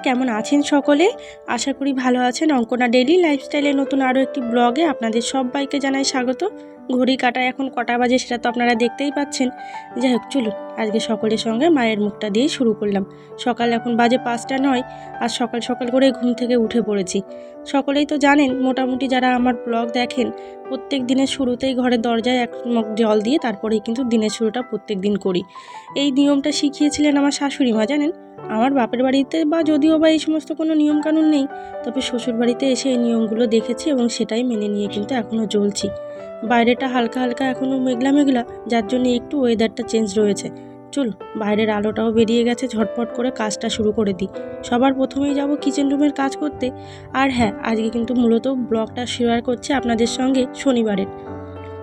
কেমন আছেন সকলে? আশা করি ভালো আছেন। অঙ্কনা ডেলি লাইফস্টাইলে নতুন আরও একটি ব্লগে আপনাদের সবাইকে জানাই স্বাগত। ঘড়ি কাটা এখন কটা বাজে সেটা তো আপনারা দেখতেই পাচ্ছেন। যাই হোক চলুন, আজকে সকলের সঙ্গে মায়ের মুখটা দিয়ে শুরু করলাম। সকাল এখন বাজে পাঁচটা নয়, আর সকাল সকাল করে ঘুম থেকে উঠে পড়েছি। সকলেই তো জানেন, মোটামুটি যারা আমার ব্লগ দেখেন, প্রত্যেক দিনের শুরুতেই ঘরের দরজায় এক মগ জল দিয়ে তারপরেই কিন্তু দিনের শুরুটা প্রত্যেক দিন করি। এই নিয়মটা শিখিয়েছিলেন আমার শাশুড়ি মা, জানেন? আমার বাপের বাড়িতে বা যদিও বা এই সমস্ত কোনো নিয়মকানুন নেই, তবে শ্বশুর বাড়িতে এসে এই নিয়মগুলো দেখেছি এবং সেটাই মেনে নিয়ে কিন্তু এখনও চলছি। বাইরেটা হালকা হালকা এখনও মেঘলা মেঘলা, যার জন্য একটু ওয়েদারটা চেঞ্জ রয়েছে। চল, বাইরের আলোটাও বেরিয়ে গেছে, ঝটপট করে কাজটা শুরু করে দিই। সবার প্রথমেই যাব কিচেন রুমের কাজ করতে। আর হ্যাঁ আজকে কিন্তু মূলত ব্লগটা শেয়ার করছে আপনাদের সঙ্গে শনিবারের।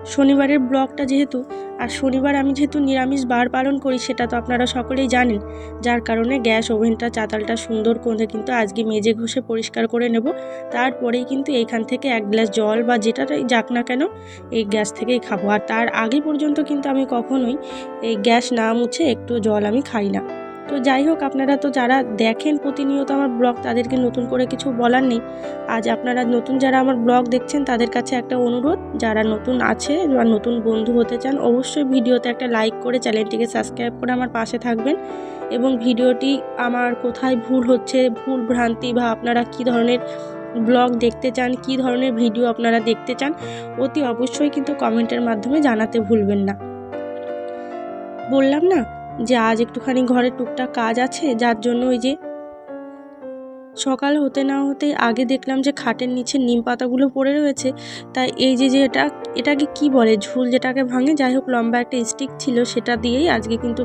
শনিবারের ব্লগটা যেহেতু, আর শনিবার আমি যেহেতু নিরামিষ বার পালন করি, সেটা তো আপনারা সকলেই জানেন। যার কারণে গ্যাস ওভেনটা, চাতালটা সুন্দর করে কিন্তু আজকে মেজে ঘষে পরিষ্কার করে নেব। তারপরেই কিন্তু এইখান থেকে এক গ্লাস জল বা যেটাই যাক না কেন, এই গ্যাস থেকেই খাব। আর তার আগে পর্যন্ত কিন্তু আমি কখনোই এই গ্যাস না মুছে একটু জল আমি খাই না। তো যাই হোক, আপনারা তো যারা দেখেন প্রতিনিয়ত আমার ব্লগ, তাদেরকে নতুন করে কিছু বলার নেই। আজ আপনারা নতুন যারা আমার ব্লগ দেখছেন, তাদের কাছে একটা অনুরোধ, যারা নতুন আছে বা নতুন বন্ধু হতে চান, অবশ্যই ভিডিওতে একটা লাইক করে চ্যানেলটিকে সাবস্ক্রাইব করে আমার পাশে থাকবেন এবং ভিডিওটি আমার কোথায় ভুল হচ্ছে, ভুল ভ্রান্তি বা আপনারা কী ধরনের ব্লগ দেখতে চান, কী ধরনের ভিডিও আপনারা দেখতে চান, অতি অবশ্যই কিন্তু কমেন্টের মাধ্যমে জানাতে ভুলবেন না। বললাম না? যে আজ একটুখানি ঘরে টুকটাক কাজ আছে, যার জন্য ওই যে সকাল হতে না হতে আগে দেখলাম যে খাটের নিচে নিম পাতাগুলো পড়ে রয়েছে। তাই এই যে যে এটা, এটাকে কি বলে? ঝুল যেটাকে ভাঙে, যাই হোক লম্বা একটা স্টিক ছিল সেটা দিয়েই আজকে কিন্তু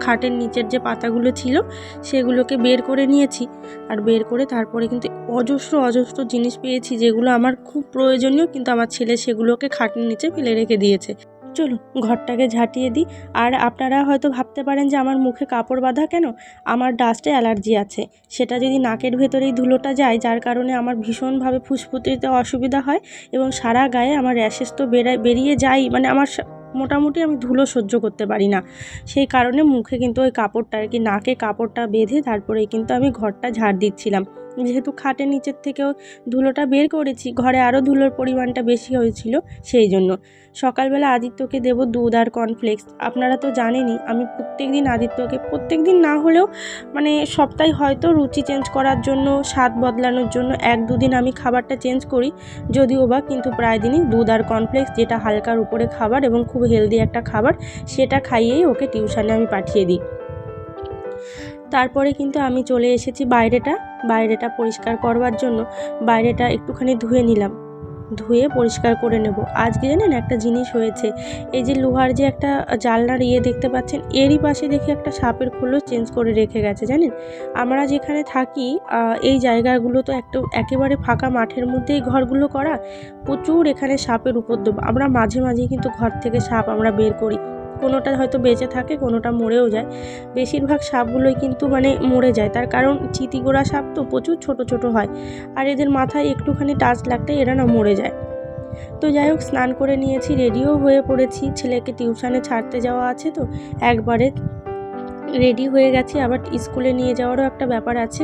খাটের নিচের যে পাতাগুলো ছিল সেগুলোকে বের করে নিয়েছি। আর বের করে তারপরে কিন্তু অজস্র অজস্র জিনিস পেয়েছি যেগুলো আমার খুব প্রয়োজনীয়, কিন্তু আমার ছেলে সেগুলোকে খাটের নিচে ফেলে রেখে দিয়েছে। চলুন, ঘরটাকে ঝাঁটিয়ে দিই। আর আপনারা হয়তো ভাবতে পারেন যে আমার মুখে কাপড় বাঁধা কেন? আমার ডাস্টে অ্যালার্জি আছে। সেটা যদি নাকের ভেতরেই ধুলোটা যায়, যার কারণে আমার ভীষণভাবে ফুসফুতিতে অসুবিধা হয় এবং সারা গায়ে আমার র্যাশেস তো বেড়ায়, বেরিয়ে যায় মানে আমার মোটামুটি আমি ধুলো সহ্য করতে পারি না। সেই কারণে মুখে কিন্তু ওই কাপড়টা আর কি, নাকে কাপড়টা বেঁধে তারপরে কিন্তু আমি ঘরটা ঝাড় দিচ্ছিলাম। যেহেতু খাটের নিচের থেকেও ধুলোটা বের করেছি, ঘরে আরও ধুলোর পরিমাণটা বেশি হয়েছিল সেই জন্য। সকালবেলা আদিত্যকে দেব দুধ আর কর্নফ্লেক্স আপনারা তো জানেনই, আমি প্রত্যেক দিন আদিত্যকে প্রত্যেক দিন না হলেও মানে সপ্তাহে হয়তো রুচি চেঞ্জ করার জন্য, স্বাদ বদলানোর জন্য এক দুদিন আমি খাবারটা চেঞ্জ করি, যদিও বা কিন্তু প্রায় দিনই দুধ আর কর্নফ্লেক্স যেটা হালকার উপরে খাবার এবং খুব হেলদি একটা খাবার, সেটা খাইয়েই ওকে টিউশনে আমি পাঠিয়ে দিই। তারপরে কিন্তু আমি চলে এসেছি বাইরেটা। বাইরেটা পরিষ্কার করবার জন্য বাইরেটা একটুখানি ধুয়ে নিলাম। ধুয়ে পরিষ্কার করে নেব। আজকে জানেন একটা জিনিস হয়েছে, এই যে লোহার যে একটা জানলার ইয়ে দেখতে পাচ্ছেন, এরই পাশে দেখি একটা সাপের খোলও চেঞ্জ করে রেখে গেছে, জানেন? আমরা যেখানে থাকি এই জায়গাগুলো তো একটা, একেবারে ফাঁকা মাঠের মধ্যেই ঘরগুলো করা, প্রচুর এখানে সাপের উপদ্রব। আমরা মাঝে মাঝে কিন্তু ঘর থেকে সাপ আমরা বের করি। কোনোটা হয়তো বেঁচে থাকে, কোনোটা মরেও যায়। বেশিরভাগ সাপগুলোই কিন্তু মানে মরে যায়। তার কারণ চিতিগোড়া সাপ তো প্রচুর ছোট ছোট হয়। আর এদের মাথায় একটুখানি টাচ লাগতে এরা না মরে যায়। তো যাই হোক, স্নান করে নিয়েছি রেডিও হয়ে পড়েছি। ছেলেকে টিউশানে ছাড়তে যাওয়া আছে তো, একবারে রেডি হয়ে গেছি। আবার স্কুলে নিয়ে যাওয়ারও একটা ব্যাপার আছে,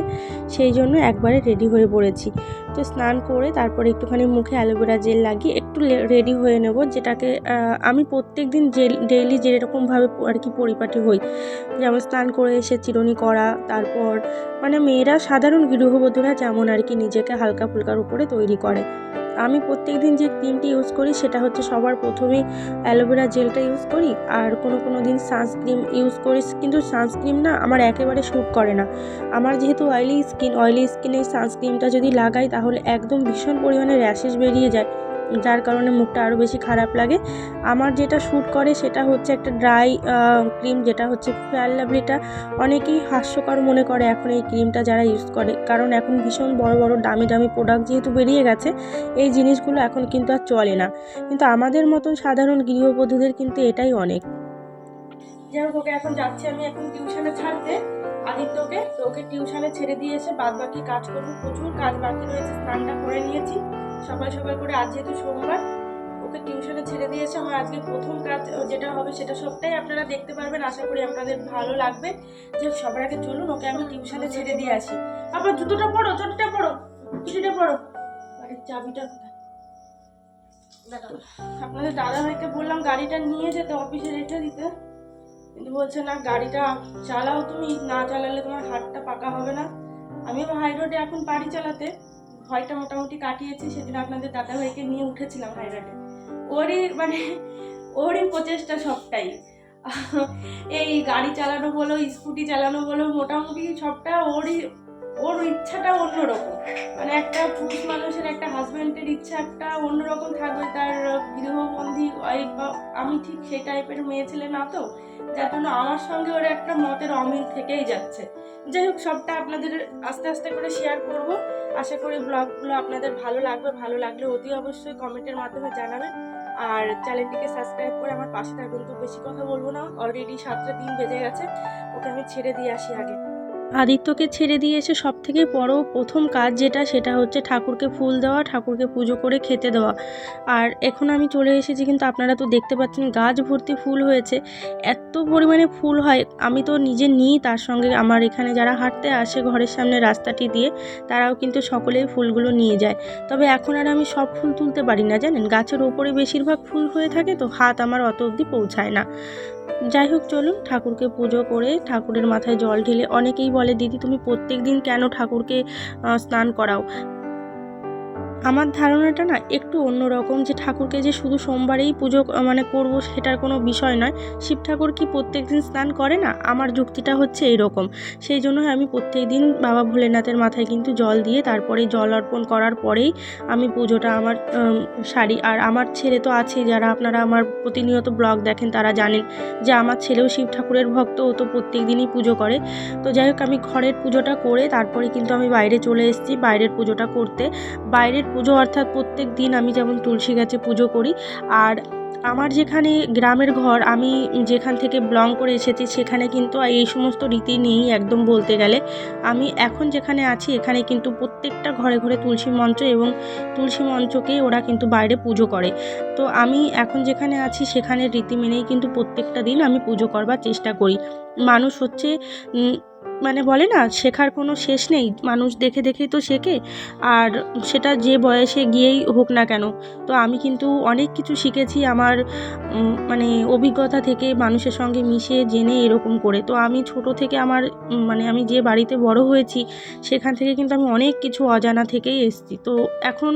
সেই জন্য একবারে রেডি হয়ে পড়েছি। তো স্নান করে তারপরে একটুখানি মুখে অ্যালোভেরা জেল লাগিয়ে একটু রেডি হয়ে নেব, যেটাকে আমি প্রত্যেক দিন জেল ডেইলি যেরকমভাবে আর কি পরিপাটি হই। যেমন স্নান করে এসে চিরুনি করা, তারপর মানে মেয়েরা সাধারণ গৃহবধূরা যেমন আর কি নিজেকে হালকা ফুলকার উপরে তৈরি করে। আমি প্রত্যেক দিন যে ক্রিমটি ইউজ করি সেটা হচ্ছে সবার প্রথমে অ্যালোভেরা জেলটা ইউজ করি আর কোনো কোনো দিন সানস্ক্রিম ইউজ করি। কিন্তু সানস্ক্রিম না আমার একেবারে শ্যুট করে না। আমার যেহেতু অয়েলি স্কিন অয়েলি স্কিনে সানস্ক্রিমটা যদি লাগাই তাহলে একদম ভীষণ পরিমাণে র্যাশেস বেরিয়ে যায়। যার কারণে মুখটা আরও বেশি খারাপ লাগে। আমার যেটা শ্যুট করে সেটা হচ্ছে একটা ড্রাই ক্রিম যেটা হচ্ছে ফেয়ার লাভলিটা অনেকেই হাস্যকর মনে করে এখন এই ক্রিমটা যারা ইউজ করে। কারণ এখন ভীষণ বড় বড়, দামি দামি প্রোডাক্ট যেহেতু বেরিয়ে গেছে, এই জিনিসগুলো এখন কিন্তু আর চলে না। কিন্তু আমাদের মতন সাধারণ গৃহবধূদের কিন্তু এটাই অনেক। যাই হোক, ওকে এখন যাচ্ছি আমি এখন টিউশনে ছাড়তে আদিত্যকে। তো ওকে টিউশনে ছেড়ে দিয়ে এসে বাদ বাকি কাজ করব প্রচুর। কাজ বাকি রয়েছে, স্নানটা করে নিয়েছি। সকাল সকাল করে, আজ যেহেতু সোমবার, ওকে টিউশনে ছেড়ে দিয়েছে আমার আজকে প্রথম কাজ যেটা হবে সেটা সবটাই আপনারা দেখতে পারবেন। আশা করি আপনাদের ভালো লাগবে। যে সবার আগে চলুন, ওকে আমি টিউশনে ছেড়ে দিয়ে আসি। আবার জুতোটা পড়ো চটিটা পড়ো চুটিটা পড়ো বাড়ির চাবিটা আপনাদের দাদা ভাইকে বললাম গাড়িটা নিয়ে যেতে, অফিসে রেখে দিতে। কিন্তু বলছে, না, গাড়িটা চালাও তুমি, না চালালে তোমার হাতটা পাকা হবে না। আমি হাই রোডে এখন পাড়ি চালাতে। ভয়টা মোটামুটি কাটিয়েছি, সেদিন আপনাদের দাদা ভাইকে নিয়ে উঠেছিলাম হাইরাটে ওরই মানে ওরই প্রচেষ্টা সবটাই। এই গাড়ি চালানো বলো, স্কুটি চালানো বলো, মোটামুটি সবটা ওরই ওর ইচ্ছাটা অন্যরকম। মানে একটা পুরুষ মানুষের একটা হাজব্যান্ডের ইচ্ছা একটা অন্যরকম থাকবে, তার গৃহবন্ধী ওয়াইফ বা আমি ঠিক সেই টাইপের মেয়ে ছেলে না তো, যার জন্য আমার সঙ্গে ওর একটা মতের অমিল থেকেই যাচ্ছে। যাই হোক, সবটা আপনাদের আস্তে আস্তে করে শেয়ার করব। আশা করি ব্লগগুলো আপনাদের ভালো লাগবে, ভালো লাগলে অতি অবশ্যই কমেন্টের মাধ্যমে জানাবেন। আর চ্যানেলটিকে সাবস্ক্রাইব করে আমার পাশে থাকবেন তো বেশি কথা বলব না অলরেডি সাতটা দিন বেজে গেছে, ওকে আমি ছেড়ে দিয়ে আসি আগে। আদিত্যকে ছেড়ে দিয়ে এসে সব থেকে বড় প্রথম কাজ যেটা, সেটা হচ্ছে ঠাকুরকে ফুল দেওয়া, ঠাকুরকে পুজো করে খেতে দেওয়া। আর এখন আমি চলে এসেছি, কিন্তু আপনারা তো দেখতে পাচ্ছেন গাছ ভর্তি ফুল হয়েছে। এত পরিমাণে ফুল হয়, আমি তো নিজে নিই, তার সঙ্গে আমার এখানে যারা হাঁটতে আসে ঘরের সামনে রাস্তাটি দিয়ে, তারাও কিন্তু সকলেই ফুলগুলো নিয়ে যায়। তবে এখন আর আমি সব ফুল তুলতে পারি না, জানেন? গাছের ওপরে বেশিরভাগ ফুল হয়ে থাকে, তো হাত আমার অত অবধি পৌঁছায় না। যাই হোক চলুন ঠাকুরকে পুজো করে ঠাকুরের মাথায় জল ঢেলে অনেকেই বলে, দিদি, তুমি প্রত্যেক দিন কেন ঠাকুরকে স্নান করাও? আমার ধারণাটা না একটু অন্যরকম যে ঠাকুরকে যে শুধু সোমবারেই পুজো মানে করব সেটার কোনো বিষয় নয়। শিব ঠাকুর কি প্রত্যেক দিন স্নান করে না? আমার যুক্তিটা হচ্ছে এইরকম। সেই জন্য আমি প্রত্যেক দিন বাবা ভোলেনাথের মাথায় কিন্তু জল দিয়ে তারপরে জল অর্পণ করার পরেই আমি পুজোটা আমার সারি। আর আমার ছেলে তো আছেই যারা আপনারা আমার প্রতিনিয়ত ব্লগ দেখেন তারা জানেন যে আমার ছেলেও শিব ঠাকুরের ভক্ত, ও তো প্রত্যেক দিনই পুজো করে। তো যাই হোক, আমি ঘরের পুজোটা করে তারপরে কিন্তু আমি বাইরে চলে এসেছি বাইরের পুজোটা করতে। বাইরের পুজো অর্থাৎ প্রত্যেক দিন আমি যেমন তুলসী গাছে পুজো করি, আর আমার যেখানে গ্রামের ঘর, আমি যেখান থেকে ব্লং করে এসেছি সেখানে কিন্তু এই সমস্ত রীতি নেই একদম বলতে গেলে। আমি এখন যেখানে আছি, এখানে কিন্তু প্রত্যেকটা ঘরে ঘরে তুলসী মঞ্চ এবং তুলসী মঞ্চকেই ওরা কিন্তু বাইরে পুজো করে। তো আমি এখন যেখানে আছি সেখানে রীতি মেনেই কিন্তু প্রত্যেকটা দিন আমি পুজো করবার চেষ্টা করি। মানুষ হচ্ছে মানে বলে না, শেখার কোনো শেষ নেই। মানুষ দেখে দেখেই তো শেখে, আর সেটা যে বয়সে গিয়েই হোক না কেন, তো আমি কিন্তু অনেক কিছু শিখেছি আমার মানে অভিজ্ঞতা থেকে মানুষের সঙ্গে মিশে, জেনে এরকম করে। তো আমি ছোট থেকে আমার মানে আমি যে বাড়িতে বড় হয়েছি, সেখান থেকে কিন্তু আমি অনেক কিছু অজানা থেকেই এসেছি। তো এখন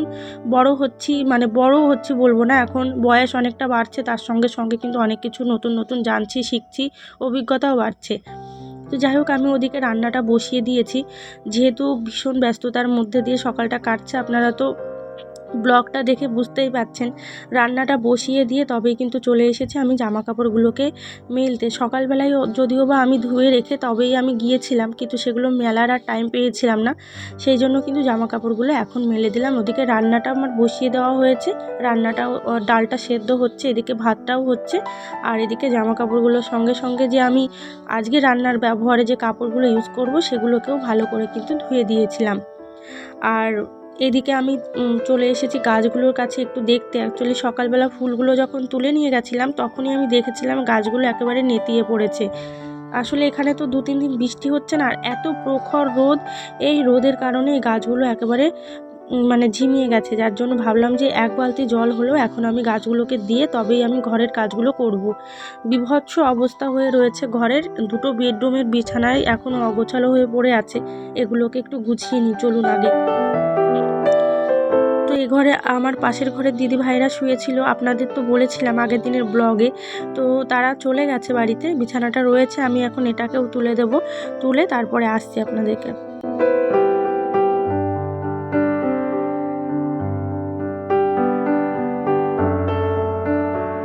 বড় হচ্ছি মানে বড় হচ্ছি বলব না, এখন বয়স অনেকটা বাড়ছে, তার সঙ্গে সঙ্গে কিন্তু অনেক কিছু নতুন নতুন জানছি, শিখছি, অভিজ্ঞতাও বাড়ছে। তো যাই হোক, আমি ওদিকে রান্নাটা বসিয়ে দিয়েছি। যেহেতু ভীষণ ব্যস্ততার মধ্যে দিয়ে সকালটা কাটছে, আপনারা তো ব্লগটা দেখে বুঝতেই পাচ্ছেন রান্নাটা বসিয়ে দিয়ে তবেই কিন্তু চলে এসেছে আমি জামা কাপড়গুলোকে মেলতে। সকালবেলায় যদিও বা আমি ধুয়ে রেখে তবেই আমি গিয়েছিলাম, কিন্তু সেগুলো মেলার আর টাইম পেয়েছিলাম না। সেই জন্য কিন্তু জামা কাপড়গুলো এখন মেলে দিলাম। ওদিকে রান্নাটা আমার বসিয়ে দেওয়া হয়েছে। রান্নাটাও ডালটা সেদ্ধ হচ্ছে, এদিকে ভাতটাও হচ্ছে। আর এদিকে জামা কাপড়গুলোর সঙ্গে সঙ্গে যে আমি আজকে রান্নার ব্যবহারে যে কাপড়গুলো ইউজ করব, সেগুলোকেও ভালো করে কিন্তু ধুয়ে দিয়েছিলাম। আর এদিকে আমি চলে এসেছি গাছগুলোর কাছে একটু দেখতে। অ্যাকচুয়ালি সকালবেলা ফুলগুলো যখন তুলে নিয়ে গেছিলাম, তখনই আমি দেখেছিলাম গাছগুলো একেবারে নেতিয়ে পড়েছে। আসলে এখানে তো দু তিন দিন বৃষ্টি হচ্ছে না, আর এত প্রখর রোদ, এই রোদের কারণে এই গাছগুলো একেবারে মানে ঝিমিয়ে গেছে। যার জন্য ভাবলাম যে এক বালতি জল হলেও এখন আমি গাছগুলোকে দিয়ে তবেই আমি ঘরের কাজগুলো করব। বিভৎস অবস্থা হয়ে রয়েছে ঘরের, দুটো বেডরুমের বিছানায় এখনও অগোছালো হয়ে পড়ে আছে। এগুলোকে একটু গুছিয়ে নিই, চলুন আগে। তো এ ঘরে আমার পাশের ঘরের দিদি ভাইরা শুয়েছিল। আপনাদের তো বলেছিলাম আগের দিনের ব্লগে। তো তারা চলে গেছে বাড়িতে, বিছানাটা রয়েছে, আমি এখন এটাকেও তুলে দেব। তুলে তারপরে আসছি আপনাদেরকে।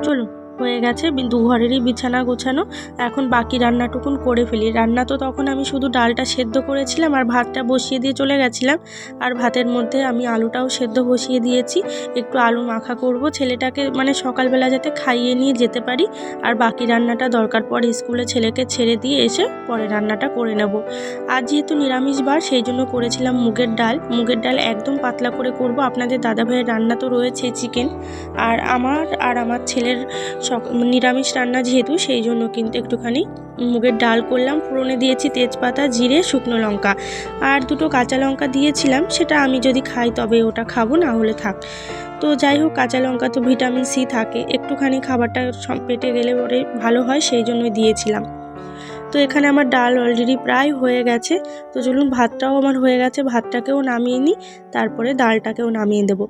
চলুন। হয়ে গেছে দু ঘরেরই বিছানা গোছানো। এখন বাকি রান্নাটুকুন করে ফেলি। রান্না তো তখন আমি শুধু ডালটা সেদ্ধ করেছিলাম আর ভাতটা বসিয়ে দিয়ে চলে গেছিলাম। আর ভাতের মধ্যে আমি আলুটাও সেদ্ধ বসিয়ে দিয়েছি। একটু আলু মাখা করব, ছেলেটাকে মানে সকালবেলা যাতে খাইয়ে নিয়ে যেতে পারি। আর বাকি রান্নাটা দরকার পড়ে স্কুলে ছেলেকে ছেড়ে দিয়ে এসে পরে রান্নাটা করে নেব। আজ যেহেতু নিরামিষ বার, সেই জন্য করেছিলাম মুগের ডাল। মুগের ডাল একদম পাতলা করে করব। আপনাদের দাদা ভাইয়ের রান্না তো রয়েছে চিকেন। আর আমার আর আমার ছেলের নিরামিষ রান্না যেহেতু, সেই জন্য কিন্তু একটুখানি মুগের ডাল করলাম। ফোড়নে দিয়েছি তেজপাতা, জিরে, শুকনো লঙ্কা। আর দুটো কাঁচা লঙ্কা দিয়েছিলাম, সেটা আমি যদি খাই তবে ওটা খাব, না হলে থাক। তো যাই হোক, কাঁচা লঙ্কা তো ভিটামিন সি থাকে। একটুখানি খাবারটা পেটে গেলে পরে ভালো হয়, সেই জন্যই দিয়েছিলাম। তো এখানে আমার ডাল অলরেডি প্রায় হয়ে গেছে। তো চলুন, ভাতটাও আমার হয়ে গেছে, ভাতটাকেও নামিয়ে নিই। তারপরে ডালটাকেও নামিয়ে দেবো।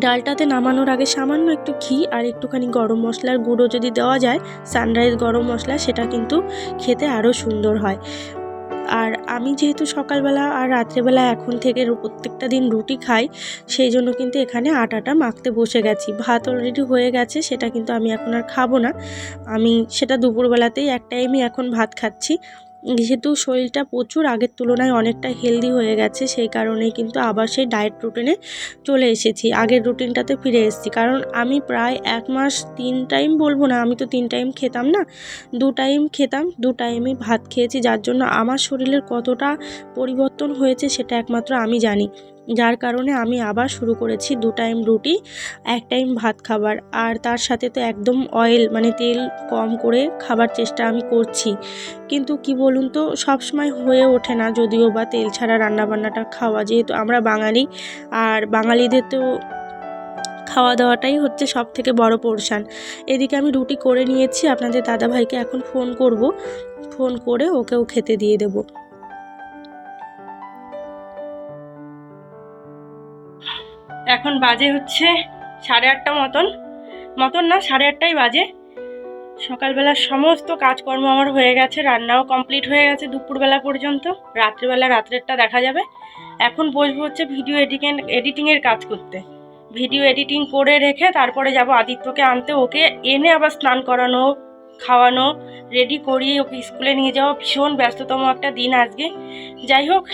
ডালটাতে নামানোর আগে সামান্য একটু ঘি আর একটুখানি গরম মশলার গুঁড়ো যদি দেওয়া যায় সানরাইজ গরম মশলা, সেটা কিন্তু খেতে আরও সুন্দর হয়। আর আমি যেহেতু সকালবেলা আর রাত্রেবেলা এখন থেকে প্রত্যেকটা দিন রুটি খাই, সেই জন্য কিন্তু এখানে আটাটা মাখতে বসে গেছি। ভাত অলরেডি হয়ে গেছে, সেটা কিন্তু আমি এখন আর খাব না। আমি সেটা দুপুরবেলাতেই এক টাইমই এখন ভাত খাচ্ছি। যেহেতু শরীরটা প্রচুর আগের তুলনায় অনেকটা হেলদি হয়ে গেছে, সেই কারণে কিন্তু আবার সেই ডায়েট রুটিনে চলে এসেছি। আগের রুটিনটাতে ফিরে এসেছি। কারণ আমি প্রায় এক মাস তিন টাইম বলব না, আমি তো তিন টাইম খেতাম না, দু টাইম খেতাম, দু টাইমই ভাত খেয়েছি, যার জন্য আমার শরীরের কতটা পরিবর্তন হয়েছে সেটা একমাত্র আমি জানি। যার কারণে আমি আবার শুরু করেছি দু টাইম রুটি, এক টাইম ভাত খাবার। আর তার সাথে তো একদম অয়েল মানে তেল কম করে খাবার চেষ্টা আমি করছি। কিন্তু কি বলুন তো সবসময় হয়ে ওঠে না যদিও বা তেল ছাড়া রান্নাবান্নাটা খাওয়া। যেহেতু আমরা বাঙালি, আর বাঙালিদের তো খাওয়া দাওয়াটাই হচ্ছে সব থেকে বড় পোর্শান এদিকে আমি রুটি করে নিয়েছি, আপনাদের দাদাভাইকে এখন ফোন করব। ফোন করে ওকেও খেতে দিয়ে দেব। এখন বাজে হচ্ছে সাড়ে আটটা মতন। মতন না, সাড়ে আটটাই বাজে। সকালবেলার সমস্ত কাজকর্ম আমার হয়ে গেছে, রান্নাও কমপ্লিট হয়ে গেছে দুপুরবেলা পর্যন্ত। রাত্রিবেলা রাত্রেরটা দেখা যাবে। এখন বসবো হচ্ছে ভিডিও এডিটিং এডিটিংয়ের কাজ করতে। ভিডিও এডিটিং করে রেখে তারপরে যাব আদিত্যকে আনতে। ওকে এনে আবার স্নান করানো, খাওয়ানো রেডি করিয়ে ওকে স্কুলে নিয়ে যাওয়া। ভীষণ ব্যস্ততম একটা দিন আজকে। যাই হোক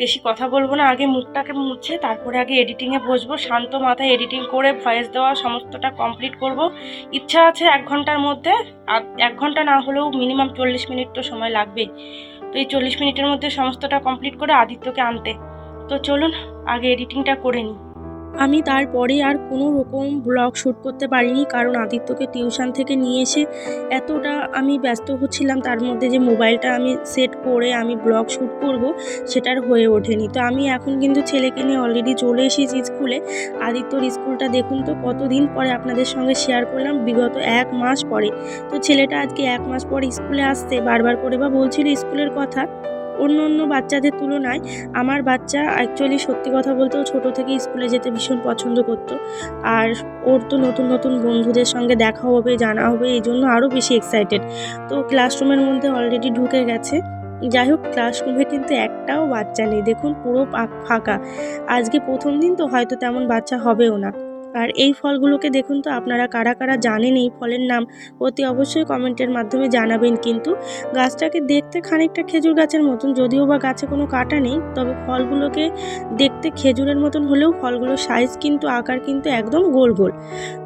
বেশি কথা বলব না, আগে মুখটাকে মুছে, তারপরে আগে এডিটিংয়ে বসবো, শান্ত মাথায় এডিটিং করে ভয়েস দেওয়া সমস্তটা কমপ্লিট করব। ইচ্ছা আছে এক ঘণ্টার মধ্যে এক ঘণ্টা না হলেও মিনিমাম চল্লিশ মিনিট তো সময় লাগবে তো এই চল্লিশ মিনিটের মধ্যে সমস্তটা কমপ্লিট করে আদিত্যকে আনতে। তো চলুন, আগে এডিটিংটা করে নিই। আমি তারপরে আর কোনো রকম ব্লগ শ্যুট করতে পারিনি, কারণ আদিত্যকে টিউশন থেকে নিয়ে এসে এতটা আমি ব্যস্ত হচ্ছিলাম, তার মধ্যে যে মোবাইলটা আমি সেট করে আমি ব্লগ শ্যুট করব সেটার হয়ে ওঠেনি। তো আমি এখন কিন্তু ছেলেকে নিয়ে অলরেডি চলে এসেছি স্কুলে আদিত্যর স্কুলটা দেখুন তো, কতদিন পরে আপনাদের সঙ্গে শেয়ার করলাম, বিগত এক মাস পরে। তো ছেলেটা আজকে এক মাস পর স্কুলে আসছে, বারবার করে বা বলছিল স্কুলের কথা। অন্য অন্য বাচ্চাদের তুলনায় আমার বাচ্চা অ্যাকচুয়ালি সত্যি কথা বলতে ও ছোটো থেকে স্কুলে যেতে ভীষণ পছন্দ করতো। আর ওর তো নতুন নতুন বন্ধুদের সঙ্গে দেখা হবে, জানা হবে, এই জন্য আরও বেশি এক্সাইটেড তো ক্লাসরুমের মধ্যে অলরেডি ঢুকে গেছে। যাই হোক ক্লাসরুমে কিন্তু একটাও বাচ্চা নেই। দেখুন, পুরো ফাঁকা আজকে প্রথম দিন তো হয়তো তেমন বাচ্চা হবেও না। আর এই ফলগুলোকে দেখুন তো, আপনারা কারা কারা জানেন এই ফলের নাম, অতি অবশ্যই কমেন্টের মাধ্যমে জানাবেন। কিন্তু গাছটাকে দেখতে খানিকটা খেজুর গাছের মতন, যদিও বা গাছে কোনো কাটা নেই, তবে ফলগুলোকে দেখতে খেজুরের মতন হলেও ফলগুলোর সাইজ কিন্তু, আকার কিন্তু একদম গোল গোল।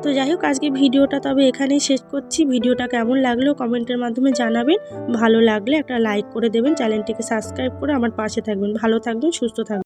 তো যাই হোক, আজকে ভিডিওটা তবে এখানেই শেষ করছি। ভিডিওটা কেমন লাগল কমেন্টের মাধ্যমে জানাবেন। ভালো লাগলে একটা লাইক করে দেবেন, চ্যানেলটিকে সাবস্ক্রাইব করে আমার পাশে থাকবেন। ভালো থাকবেন, সুস্থ থাকবেন।